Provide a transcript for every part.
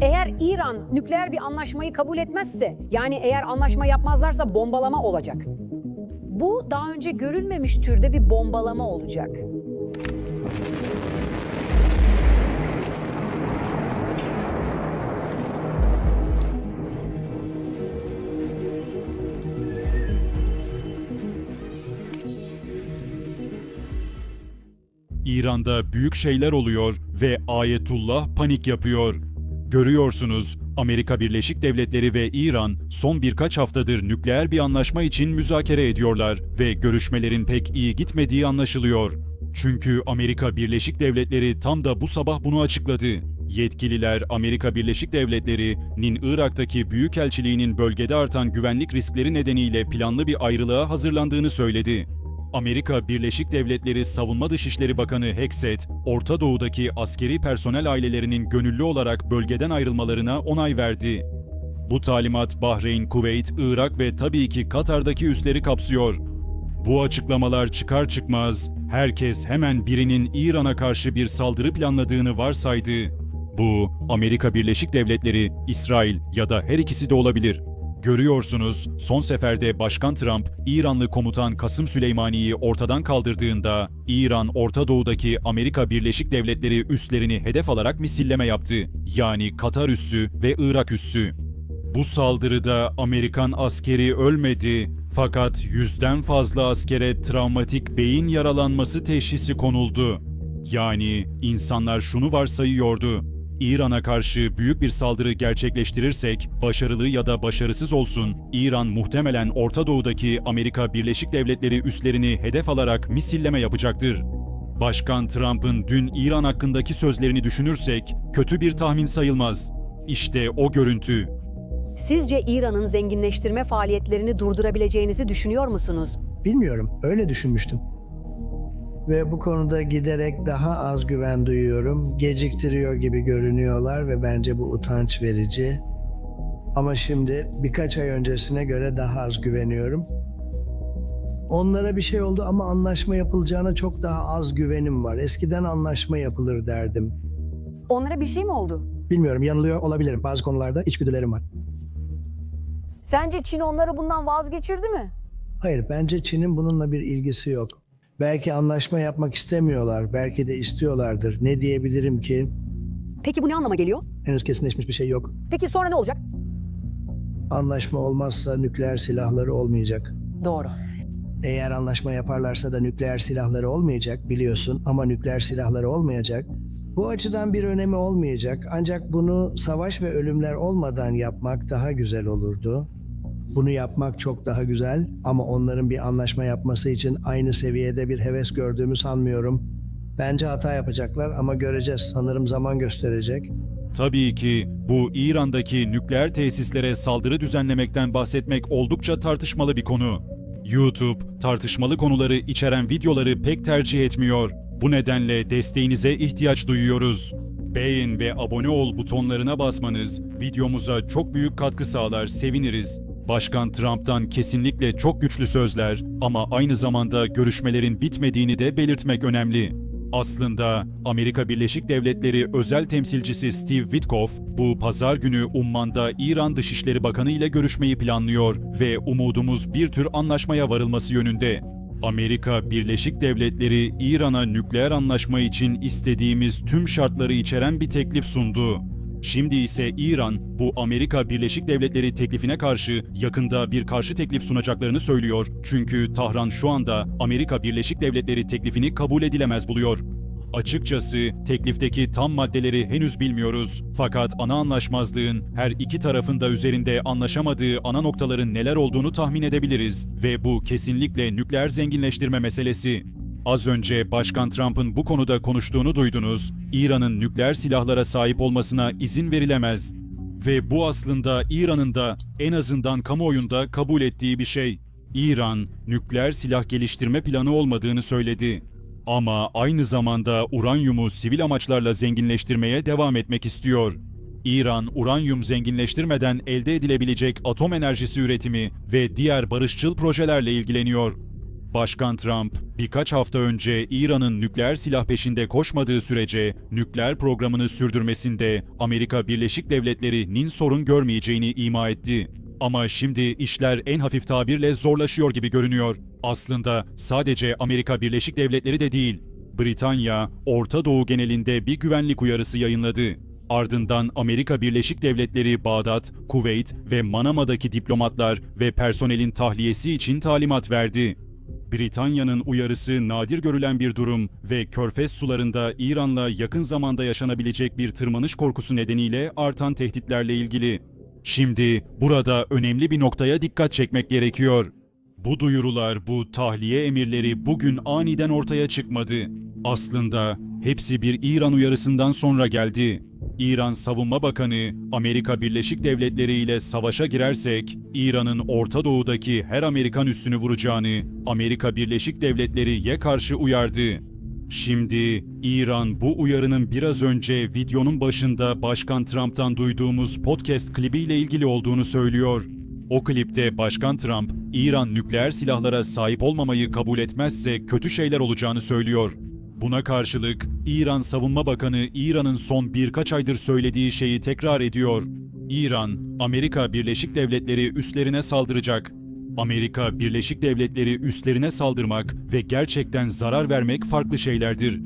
Eğer İran nükleer bir anlaşmayı kabul etmezse, yani eğer anlaşma yapmazlarsa bombalama olacak. Bu daha önce görülmemiş türde bir bombalama olacak. İran'da büyük şeyler oluyor ve Ayetullah panik yapıyor. Görüyorsunuz, Amerika Birleşik Devletleri ve İran son birkaç haftadır nükleer bir anlaşma için müzakere ediyorlar ve görüşmelerin pek iyi gitmediği anlaşılıyor. Çünkü Amerika Birleşik Devletleri tam da bu sabah bunu açıkladı. Yetkililer Amerika Birleşik Devletleri'nin Irak'taki büyükelçiliğinin bölgede artan güvenlik riskleri nedeniyle planlı bir ayrılığa hazırlandığını söyledi. Amerika Birleşik Devletleri Savunma Dışişleri Bakanı Hexet, Orta Doğu'daki askeri personel ailelerinin gönüllü olarak bölgeden ayrılmalarına onay verdi. Bu talimat Bahreyn, Kuveyt, Irak ve tabii ki Katar'daki üsleri kapsıyor. Bu açıklamalar çıkar çıkmaz herkes hemen birinin İran'a karşı bir saldırı planladığını varsaydı. Bu Amerika Birleşik Devletleri, İsrail ya da her ikisi de olabilir. Görüyorsunuz, son seferde Başkan Trump, İranlı komutan Kasım Süleymani'yi ortadan kaldırdığında, İran, Orta Doğu'daki Amerika Birleşik Devletleri üslerini hedef alarak misilleme yaptı. Yani Katar üssü ve Irak üssü. Bu saldırıda Amerikan askeri ölmedi fakat yüzden fazla askere travmatik beyin yaralanması teşhisi konuldu. Yani insanlar şunu varsayıyordu. İran'a karşı büyük bir saldırı gerçekleştirirsek, başarılı ya da başarısız olsun, İran muhtemelen Orta Doğu'daki Amerika Birleşik Devletleri üslerini hedef alarak misilleme yapacaktır. Başkan Trump'ın dün İran hakkındaki sözlerini düşünürsek, kötü bir tahmin sayılmaz. İşte o görüntü. Sizce İran'ın zenginleştirme faaliyetlerini durdurabileceğinizi düşünüyor musunuz? Bilmiyorum, öyle düşünmüştüm. Ve bu konuda giderek daha az güven duyuyorum. Geciktiriyor gibi görünüyorlar ve bence bu utanç verici. Ama şimdi birkaç ay öncesine göre daha az güveniyorum. Onlara bir şey oldu ama anlaşma yapılacağına çok daha az güvenim var. Eskiden anlaşma yapılır derdim. Onlara bir şey mi oldu? Bilmiyorum, yanılıyor olabilirim. Bazı konularda içgüdülerim var. Sence Çin onları bundan vazgeçirdi mi? Hayır, bence Çin'in bununla bir ilgisi yok. Belki anlaşma yapmak istemiyorlar, belki de istiyorlardır. Ne diyebilirim ki? Peki bu ne anlama geliyor? Henüz kesinleşmiş bir şey yok. Peki sonra ne olacak? Anlaşma olmazsa nükleer silahları olmayacak. Doğru. Eğer anlaşma yaparlarsa da nükleer silahları olmayacak biliyorsun ama nükleer silahları olmayacak. Bu açıdan bir önemi olmayacak ancak bunu savaş ve ölümler olmadan yapmak daha güzel olurdu. Bunu yapmak çok daha güzel ama onların bir anlaşma yapması için aynı seviyede bir heves gördüğümü sanmıyorum. Bence hata yapacaklar ama göreceğiz. Sanırım zaman gösterecek. Tabii ki bu İran'daki nükleer tesislere saldırı düzenlemekten bahsetmek oldukça tartışmalı bir konu. YouTube tartışmalı konuları içeren videoları pek tercih etmiyor. Bu nedenle desteğinize ihtiyaç duyuyoruz. Beğen ve abone ol butonlarına basmanız videomuza çok büyük katkı sağlar, seviniriz. Başkan Trump'tan kesinlikle çok güçlü sözler ama aynı zamanda görüşmelerin bitmediğini de belirtmek önemli. Aslında Amerika Birleşik Devletleri özel temsilcisi Steve Witkoff bu pazar günü Umman'da İran Dışişleri Bakanı ile görüşmeyi planlıyor ve umudumuz bir tür anlaşmaya varılması yönünde. Amerika Birleşik Devletleri İran'a nükleer anlaşma için istediğimiz tüm şartları içeren bir teklif sundu. Şimdi ise İran bu Amerika Birleşik Devletleri teklifine karşı yakında bir karşı teklif sunacaklarını söylüyor. Çünkü Tahran şu anda Amerika Birleşik Devletleri teklifini kabul edilemez buluyor. Açıkçası teklifteki tam maddeleri henüz bilmiyoruz. Fakat ana anlaşmazlığın her iki tarafın da üzerinde anlaşamadığı ana noktaların neler olduğunu tahmin edebiliriz ve bu kesinlikle nükleer zenginleştirme meselesi. Az önce Başkan Trump'ın bu konuda konuştuğunu duydunuz. İran'ın nükleer silahlara sahip olmasına izin verilemez. Ve bu aslında İran'ın da en azından kamuoyunda kabul ettiği bir şey. İran, nükleer silah geliştirme planı olmadığını söyledi. Ama aynı zamanda uranyumu sivil amaçlarla zenginleştirmeye devam etmek istiyor. İran, uranyum zenginleştirmeden elde edilebilecek atom enerjisi üretimi ve diğer barışçıl projelerle ilgileniyor. Başkan Trump, birkaç hafta önce İran'ın nükleer silah peşinde koşmadığı sürece nükleer programını sürdürmesinde Amerika Birleşik Devletleri'nin sorun görmeyeceğini ima etti. Ama şimdi işler en hafif tabirle zorlaşıyor gibi görünüyor. Aslında sadece Amerika Birleşik Devletleri de değil, Britanya, Orta Doğu genelinde bir güvenlik uyarısı yayınladı. Ardından Amerika Birleşik Devletleri Bağdat, Kuveyt ve Manama'daki diplomatlar ve personelin tahliyesi için talimat verdi. Britanya'nın uyarısı nadir görülen bir durum ve Körfez sularında İran'la yakın zamanda yaşanabilecek bir tırmanış korkusu nedeniyle artan tehditlerle ilgili. Şimdi burada önemli bir noktaya dikkat çekmek gerekiyor. Bu duyurular, bu tahliye emirleri bugün aniden ortaya çıkmadı. Aslında hepsi bir İran uyarısından sonra geldi. İran Savunma Bakanı, Amerika Birleşik Devletleri ile savaşa girersek, İran'ın Orta Doğu'daki her Amerikan üssünü vuracağını Amerika Birleşik Devletleri'ye karşı uyardı. Şimdi İran bu uyarının biraz önce videonun başında Başkan Trump'tan duyduğumuz podcast klibiyle ilgili olduğunu söylüyor. O klipte Başkan Trump, İran nükleer silahlara sahip olmamayı kabul etmezse kötü şeyler olacağını söylüyor. Buna karşılık İran Savunma Bakanı İran'ın son birkaç aydır söylediği şeyi tekrar ediyor. İran, Amerika Birleşik Devletleri üslerine saldıracak. Amerika Birleşik Devletleri üslerine saldırmak ve gerçekten zarar vermek farklı şeylerdir.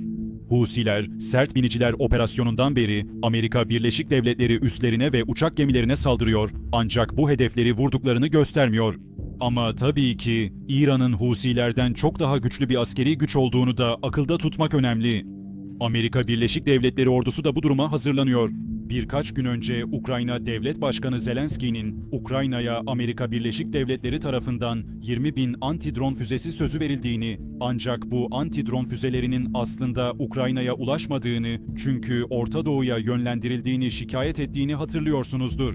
Husiler, sert biniciler operasyonundan beri Amerika Birleşik Devletleri üslerine ve uçak gemilerine saldırıyor ancak bu hedefleri vurduklarını göstermiyor. Ama tabii ki İran'ın Husilerden çok daha güçlü bir askeri güç olduğunu da akılda tutmak önemli. Amerika Birleşik Devletleri ordusu da bu duruma hazırlanıyor. Birkaç gün önce Ukrayna Devlet Başkanı Zelenski'nin Ukrayna'ya Amerika Birleşik Devletleri tarafından 20 bin anti-drone füzesi sözü verildiğini, ancak bu anti-drone füzelerinin aslında Ukrayna'ya ulaşmadığını çünkü Orta Doğu'ya yönlendirildiğini şikayet ettiğini hatırlıyorsunuzdur.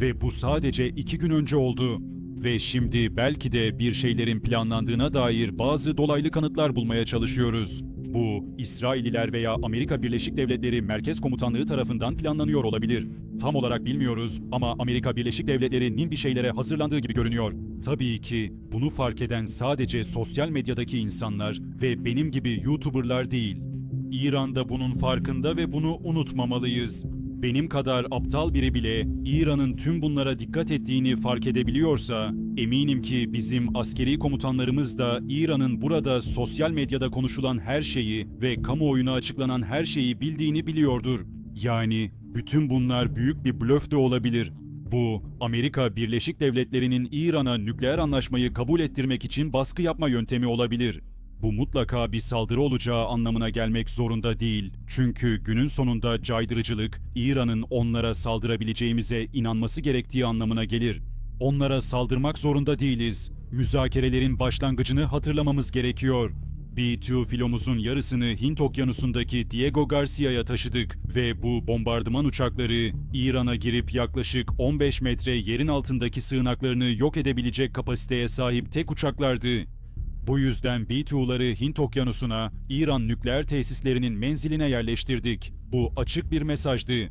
Ve bu sadece iki gün önce oldu. Ve şimdi belki de bir şeylerin planlandığına dair bazı dolaylı kanıtlar bulmaya çalışıyoruz. Bu, İsraililer veya Amerika Birleşik Devletleri Merkez Komutanlığı tarafından planlanıyor olabilir. Tam olarak bilmiyoruz ama Amerika Birleşik Devletleri'nin bir şeylere hazırlandığı gibi görünüyor. Tabii ki bunu fark eden sadece sosyal medyadaki insanlar ve benim gibi YouTuber'lar değil. İran'da bunun farkında ve bunu unutmamalıyız. Benim kadar aptal biri bile İran'ın tüm bunlara dikkat ettiğini fark edebiliyorsa, eminim ki bizim askeri komutanlarımız da İran'ın burada sosyal medyada konuşulan her şeyi ve kamuoyuna açıklanan her şeyi bildiğini biliyordur. Yani bütün bunlar büyük bir blöf de olabilir. Bu, Amerika Birleşik Devletleri'nin İran'a nükleer anlaşmayı kabul ettirmek için baskı yapma yöntemi olabilir. Bu mutlaka bir saldırı olacağı anlamına gelmek zorunda değil. Çünkü günün sonunda caydırıcılık, İran'ın onlara saldırabileceğimize inanması gerektiği anlamına gelir. Onlara saldırmak zorunda değiliz. Müzakerelerin başlangıcını hatırlamamız gerekiyor. B-2 filomuzun yarısını Hint okyanusundaki Diego Garcia'ya taşıdık ve bu bombardıman uçakları İran'a girip yaklaşık 15 metre yerin altındaki sığınaklarını yok edebilecek kapasiteye sahip tek uçaklardı. Bu yüzden B-2'ları Hint okyanusuna, İran nükleer tesislerinin menziline yerleştirdik. Bu açık bir mesajdı.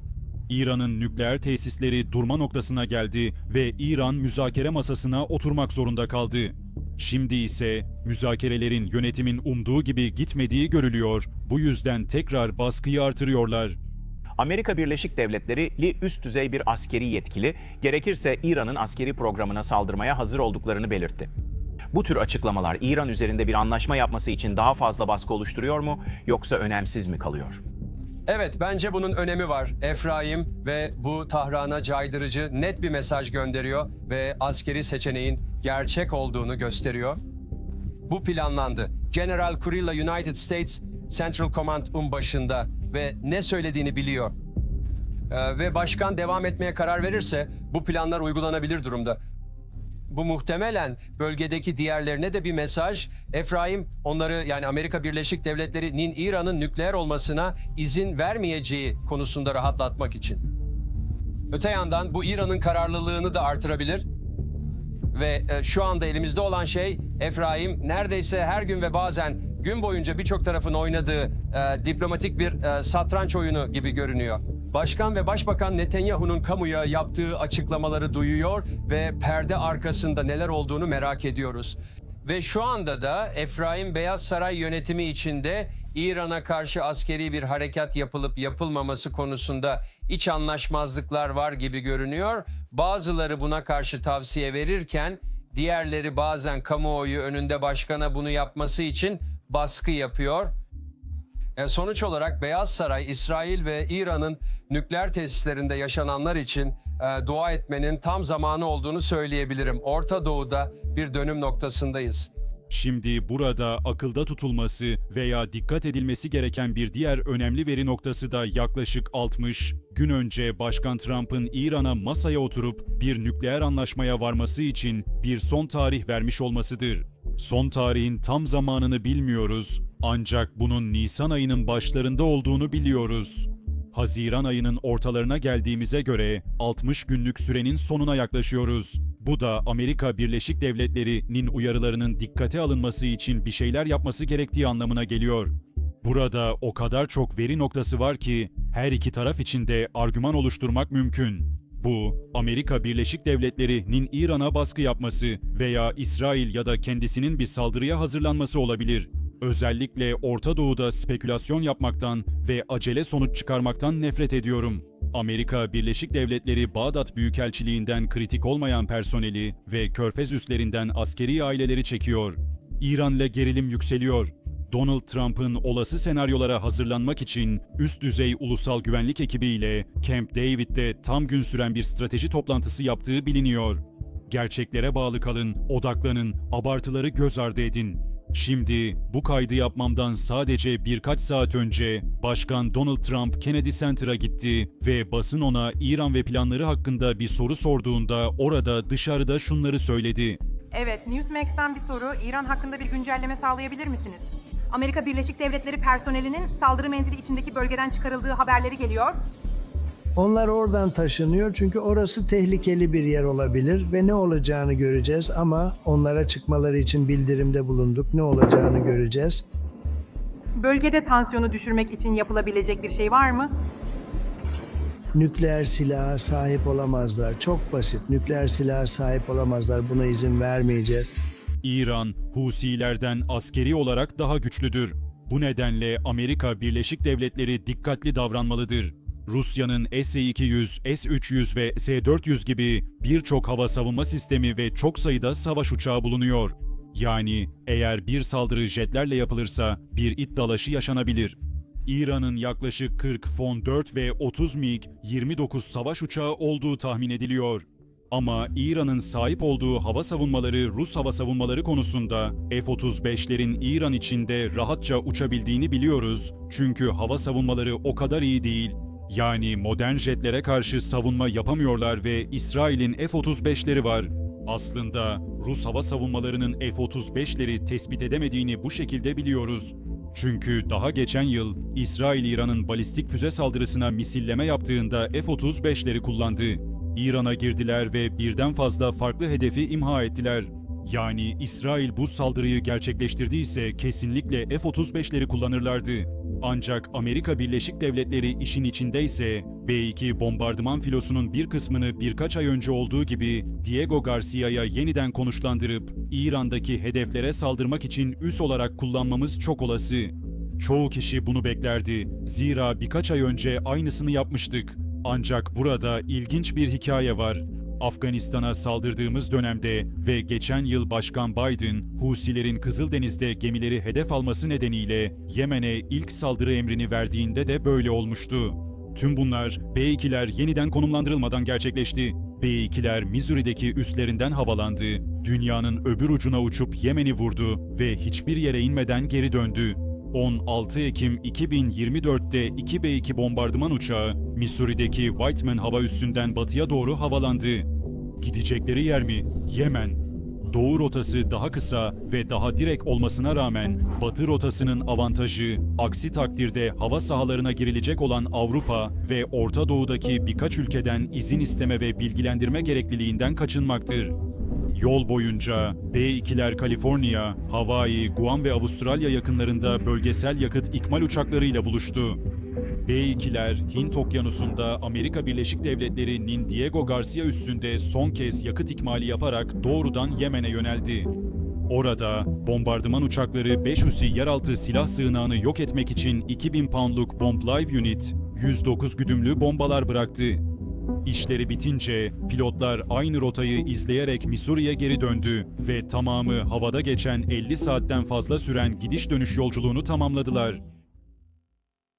İran'ın nükleer tesisleri durma noktasına geldi ve İran müzakere masasına oturmak zorunda kaldı. Şimdi ise müzakerelerin yönetimin umduğu gibi gitmediği görülüyor. Bu yüzden tekrar baskıyı artırıyorlar. Amerika Birleşik Devletleri üst düzey bir askeri yetkili, gerekirse İran'ın askeri programına saldırmaya hazır olduklarını belirtti. Bu tür açıklamalar İran üzerinde bir anlaşma yapması için daha fazla baskı oluşturuyor mu yoksa önemsiz mi kalıyor? Evet, bence bunun önemi var. Efraim ve bu Tahran'a caydırıcı net bir mesaj gönderiyor ve askeri seçeneğin gerçek olduğunu gösteriyor. Bu planlandı. General Kurilla United States Central Command'un başında ve ne söylediğini biliyor. Ee, ve başkan devam etmeye karar verirse bu planlar uygulanabilir durumda. Bu muhtemelen bölgedeki diğerlerine de bir mesaj. Efraim onları yani Amerika Birleşik Devletleri'nin İran'ın nükleer olmasına izin vermeyeceği konusunda rahatlatmak için. Öte yandan bu İran'ın kararlılığını da artırabilir. Ve e, şu anda elimizde olan şey Efraim neredeyse her gün ve bazen gün boyunca birçok tarafın oynadığı e, diplomatik bir e, satranç oyunu gibi görünüyor. Başkan ve Başbakan Netanyahu'nun kamuya yaptığı açıklamaları duyuyor ve perde arkasında neler olduğunu merak ediyoruz. Ve şu anda da Efraim Beyaz Saray yönetimi içinde İran'a karşı askeri bir harekat yapılıp yapılmaması konusunda iç anlaşmazlıklar var gibi görünüyor. Bazıları buna karşı tavsiye verirken diğerleri bazen kamuoyu önünde başkana bunu yapması için baskı yapıyor. E, Sonuç olarak Beyaz Saray, İsrail ve İran'ın nükleer tesislerinde yaşananlar için e, dua etmenin tam zamanı olduğunu söyleyebilirim. Orta Doğu'da bir dönüm noktasındayız. Şimdi burada akılda tutulması veya dikkat edilmesi gereken bir diğer önemli veri noktası da yaklaşık 60 gün önce Başkan Trump'ın İran'a masaya oturup bir nükleer anlaşmaya varması için bir son tarih vermiş olmasıdır. Son tarihin tam zamanını bilmiyoruz ancak bunun Nisan ayının başlarında olduğunu biliyoruz. Haziran ayının ortalarına geldiğimize göre 60 günlük sürenin sonuna yaklaşıyoruz. Bu da Amerika Birleşik Devletleri'nin uyarılarının dikkate alınması için bir şeyler yapması gerektiği anlamına geliyor. Burada o kadar çok veri noktası var ki her iki taraf için de argüman oluşturmak mümkün. Bu, Amerika Birleşik Devletleri'nin İran'a baskı yapması veya İsrail ya da kendisinin bir saldırıya hazırlanması olabilir. Özellikle Orta Doğu'da spekülasyon yapmaktan ve acele sonuç çıkarmaktan nefret ediyorum. Amerika Birleşik Devletleri Bağdat Büyükelçiliğinden kritik olmayan personeli ve körfez üslerinden askeri aileleri çekiyor. İran'la gerilim yükseliyor. Donald Trump'ın olası senaryolara hazırlanmak için üst düzey ulusal güvenlik ekibiyle Camp David'de tam gün süren bir strateji toplantısı yaptığı biliniyor. Gerçeklere bağlı kalın, odaklanın, abartıları göz ardı edin. Şimdi bu kaydı yapmamdan sadece birkaç saat önce Başkan Donald Trump Kennedy Center'a gitti ve basın ona İran ve planları hakkında bir soru sorduğunda orada dışarıda şunları söyledi. Evet, Newsmax'ten bir soru. İran hakkında bir güncelleme sağlayabilir misiniz? Amerika Birleşik Devletleri personelinin saldırı menzili içindeki bölgeden çıkarıldığı haberleri geliyor. Onlar oradan taşınıyor çünkü orası tehlikeli bir yer olabilir ve ne olacağını göreceğiz ama onlara çıkmaları için bildirimde bulunduk. Ne olacağını göreceğiz. Bölgede tansiyonu düşürmek için yapılabilecek bir şey var mı? Nükleer silaha sahip olamazlar. Çok basit. Nükleer silaha sahip olamazlar. Buna izin vermeyeceğiz. İran, Husilerden askeri olarak daha güçlüdür. Bu nedenle Amerika Birleşik Devletleri dikkatli davranmalıdır. Rusya'nın S-200, S-300 ve S-400 gibi birçok hava savunma sistemi ve çok sayıda savaş uçağı bulunuyor. Yani eğer bir saldırı jetlerle yapılırsa bir it dalaşı yaşanabilir. İran'ın yaklaşık 40 F-4 ve 30 MiG-29 savaş uçağı olduğu tahmin ediliyor. Ama İran'ın sahip olduğu hava savunmaları Rus hava savunmaları konusunda F-35'lerin İran içinde rahatça uçabildiğini biliyoruz. Çünkü hava savunmaları o kadar iyi değil. Yani modern jetlere karşı savunma yapamıyorlar ve İsrail'in F-35'leri var. Aslında Rus hava savunmalarının F-35'leri tespit edemediğini bu şekilde biliyoruz. Çünkü daha geçen yıl İsrail İran'ın balistik füze saldırısına misilleme yaptığında F-35'leri kullandı. İran'a girdiler ve birden fazla farklı hedefi imha ettiler. Yani İsrail bu saldırıyı gerçekleştirdiyse kesinlikle F-35'leri kullanırlardı. Ancak Amerika Birleşik Devletleri işin içindeyse B-2 bombardıman filosunun bir kısmını birkaç ay önce olduğu gibi Diego Garcia'ya yeniden konuşlandırıp İran'daki hedeflere saldırmak için üs olarak kullanmamız çok olası. Çoğu kişi bunu beklerdi. Zira birkaç ay önce aynısını yapmıştık. Ancak burada ilginç bir hikaye var. Afganistan'a saldırdığımız dönemde ve geçen yıl Başkan Biden, Husilerin Kızıldeniz'de gemileri hedef alması nedeniyle Yemen'e ilk saldırı emrini verdiğinde de böyle olmuştu. Tüm bunlar B-2'ler yeniden konumlandırılmadan gerçekleşti. B-2'ler Missouri'deki üslerinden havalandı, dünyanın öbür ucuna uçup Yemen'i vurdu ve hiçbir yere inmeden geri döndü. 16 Ekim 2024'te 2 B-2 bombardıman uçağı Missouri'deki Whiteman hava üssünden batıya doğru havalandı. Gidecekleri yer mi? Yemen. Doğu rotası daha kısa ve daha direkt olmasına rağmen batı rotasının avantajı aksi takdirde hava sahalarına girilecek olan Avrupa ve Orta Doğu'daki birkaç ülkeden izin isteme ve bilgilendirme gerekliliğinden kaçınmaktır. Yol boyunca B-2'ler Kaliforniya, Hawaii, Guam ve Avustralya yakınlarında bölgesel yakıt ikmal uçaklarıyla buluştu. B-2'ler Hint Okyanusu'nda Amerika Birleşik Devletleri'nin Diego Garcia üssünde son kez yakıt ikmali yaparak doğrudan Yemen'e yöneldi. Orada bombardıman uçakları 5 Husi yeraltı silah sığınağını yok etmek için 2000 poundluk Bomb Live Unit 109 güdümlü bombalar bıraktı. İşleri bitince pilotlar aynı rotayı izleyerek Missouri'ye geri döndü ve tamamı havada geçen 50 saatten fazla süren gidiş dönüş yolculuğunu tamamladılar.